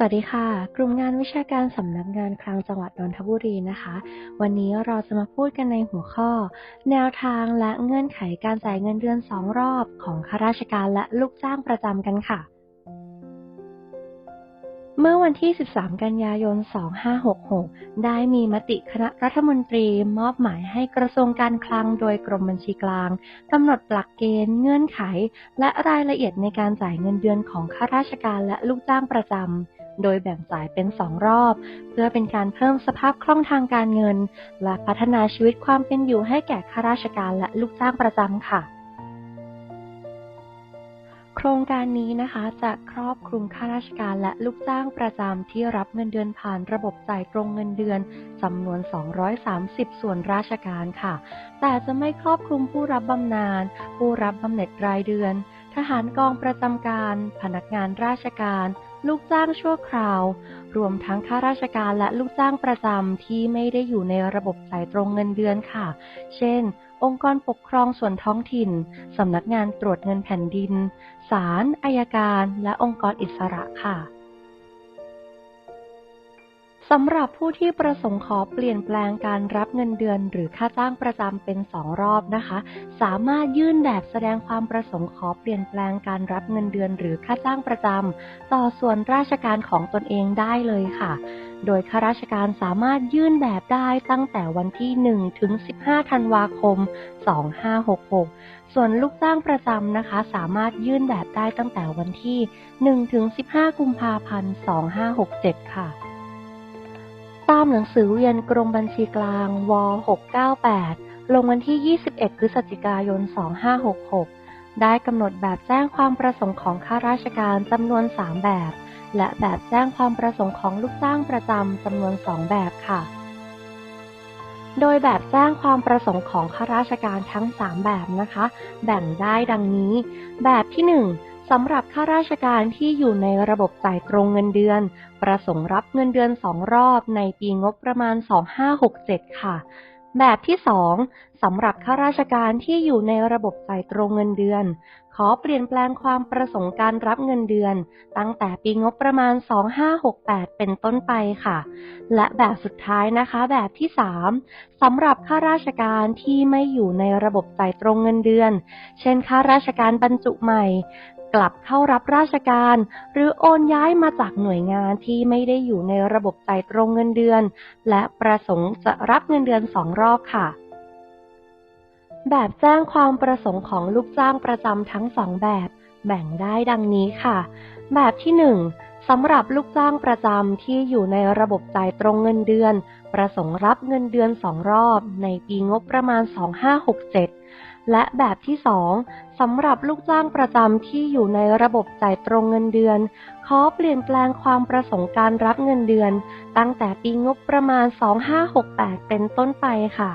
สวัสดีค่ะ กลุ่มงานวิชาการสำนักงานคลังจังหวัดนนทบุรีนะคะ วันนี้เราจะมาพูดกันในหัวข้อ แนวทางและเงื่อนไขการจ่ายเงินเดือนสองรอบของข้าราชการและลูกจ้างประจำกันค่ะ เมื่อวันที่ 13 กันยายน 2566 ได้มีมติคณะรัฐมนตรีมอบหมายให้กระทรวงการคลังโดยกรมบัญชีกลางกำหนดหลักเกณฑ์เงื่อนไข และรายละเอียดในการจ่ายเงินเดือนของข้าราชการและลูกจ้างประจำ โดยแบ่งจ่ายเป็นสองรอบ เพื่อเป็นการเพิ่มสภาพคล่องทางการเงิน และพัฒนาชีวิตความเป็นอยู่ให้แก่ข้าราชการและลูกจ้างประจำค่ะโครงการนี้นะคะจะครอบคลุมข้าราชการและลูกจ้างประจำที่รับเงินเดือนผ่านระบบจ่ายตรงเงินเดือนจำนวน 230 ส่วนราชการค่ะ แต่จะไม่ครอบคลุมผู้รับบำนาญ ผู้รับบำเหน็จรายเดือน ทหารกองประจำการ พนักงานราชการ ลูกจ้างชั่วคราว รวมทั้งข้าราชการและลูกจ้างประจำที่ไม่ได้อยู่ในระบบสายตรงเงินเดือนค่ะ เช่น องค์กรปกครองส่วนท้องถิ่น สำนักงานตรวจเงินแผ่นดิน ศาล อายการ และองค์กรอิสระค่ะ สำหรับผู้ที่ประสงค์ขอเปลี่ยนแปลงการรับเงินเดือนหรือค่าจ้างประจำเป็นสองรอบนะคะ สามารถยื่นแบบแสดงความประสงค์ขอเปลี่ยนแปลงการรับเงินเดือนหรือค่าจ้างประจำต่อส่วนราชการของตนเองได้เลยค่ะ โดยข้าราชการสามารถยื่นแบบได้ตั้งแต่วันที่ 1 ถึง 15 ธันวาคม 2566 ส่วนลูกจ้างประจำนะคะ สามารถยื่นแบบได้ตั้งแต่วันที่ 1 ถึง 15 กุมภาพันธ์ 2567 ค่ะ ตามหนังสือเวียนกรมบัญชีกลาง ว 698 ลงวันที่ 21 พฤศจิกายน 2566 ได้กำหนดแบบแจ้งความประสงค์ของข้าราชการจำนวน 3 แบบ และแบบแจ้งความประสงค์ของลูกจ้างประจำจำนวน 2 แบบค่ะ โดยแบบแจ้งความประสงค์ของข้าราชการทั้ง 3 แบบนะคะ แบ่งได้ดังนี้ แบบที่ 1 สำหรับข้าราชการที่อยู่ในระบบจ่ายตรงเงินเดือน ประสงค์รับเงินเดือน2รอบในปีงบประมาณ 2567 ค่ะ แบบที่ 2สำหรับข้าราชการที่อยู่ในระบบจ่ายตรงเงินเดือน ขอเปลี่ยนแปลงความประสงค์การรับเงินเดือน ตั้งแต่ปีงบประมาณ 2568 เป็นต้นไปค่ะ และแบบสุดท้ายนะคะ แบบที่ 3สำหรับข้าราชการที่ไม่อยู่ในระบบจ่ายตรงเงินเดือน เช่นข้าราชการบรรจุใหม่ กลับเข้ารับราชการ หรือโอนย้ายมาจากหน่วยงานที่ไม่ได้อยู่ในระบบจ่ายตรงเงินเดือน และประสงค์จะรับเงินเดือนสองรอบค่ะ แบบแจ้งความประสงค์ของลูกจ้างประจำทั้งสองแบบแบ่งได้ดังนี้ค่ะ แบบที่หนึ่งสำหรับลูกจ้างประจำที่อยู่ในระบบจ่ายตรงเงินเดือน ประสงค์รับเงินเดือนสองรอบ ในปีงบประมาณ 2567 และแบบที่สองสำหรับลูกจ้างประจำที่อยู่ในระบบจ่ายตรงเงินเดือน ขอเปลี่ยนแปลงความประสงค์การรับเงินเดือน ตั้งแต่ปีงบประมาณ 2568 เป็นต้นไปค่ะ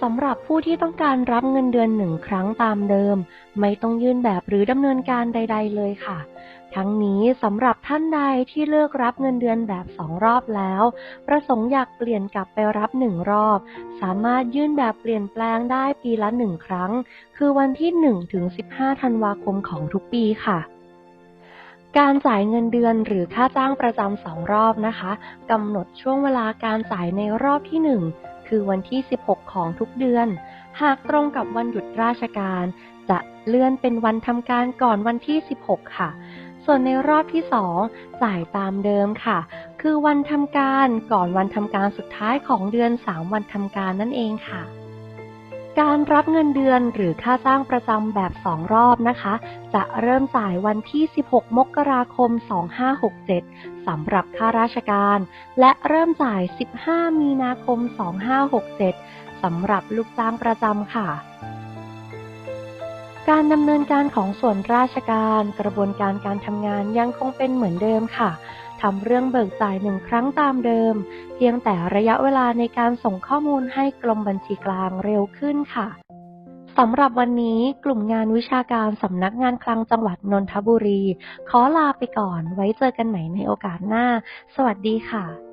สำหรับผู้ที่ต้องการรับเงินเดือนหนึ่งครั้งตามเดิม ไม่ต้องยื่นแบบหรือดำเนินการใด ๆ เลยค่ะ ทั้งนี้สำหรับท่านใดที่เลือกรับเงินเดือนแบบสองรอบแล้ว ประสงค์อยากเปลี่ยนกลับไปรับหนึ่งรอบ สามารถยื่นแบบเปลี่ยนแปลงได้ปีละหนึ่งครั้ง คือวันที่1ถึง15ธันวาคมของทุกปีค่ะการจ่ายเงินเดือนหรือค่าจ้างประจำสองรอบนะคะกำหนดช่วงเวลาการจ่ายในรอบที่ 1 คือวันที่ 16 ของทุกเดือน หากตรงกับวันหยุดราชการ จะเลื่อนเป็นวันทำการก่อนวันที่ 16 ค่ะ ส่วนในรอบที่ 2 จ่ายตามเดิมค่ะ คือวันทำการก่อนวันทำการสุดท้ายของเดือน 3 วันทำการนั่นเองค่ะ การรับเงินเดือนหรือค่าจ้างประจำแบบ 2 รอบนะคะ จะเริ่มจ่ายวันที่ 16 มกราคม 2567 สำหรับข้าราชการ และเริ่มจ่าย 15 มีนาคม 2567 สำหรับลูกจ้างประจำค่ะ การดำเนินการของส่วนราชการกระบวนการการทำงานยังคงเป็นเหมือนเดิมค่ะทำเรื่องเบิกจ่ายหนึ่งครั้งตามเดิม เพียงแต่ระยะเวลาในการส่งข้อมูลให้กรมบัญชีกลางเร็วขึ้นค่ะสำหรับวันนี้กลุ่มงานวิชาการสำนักงานคลังจังหวัดนนทบุรี ขอลาไปก่อนไว้เจอกันใหม่ในโอกาสหน้า สวัสดีค่ะ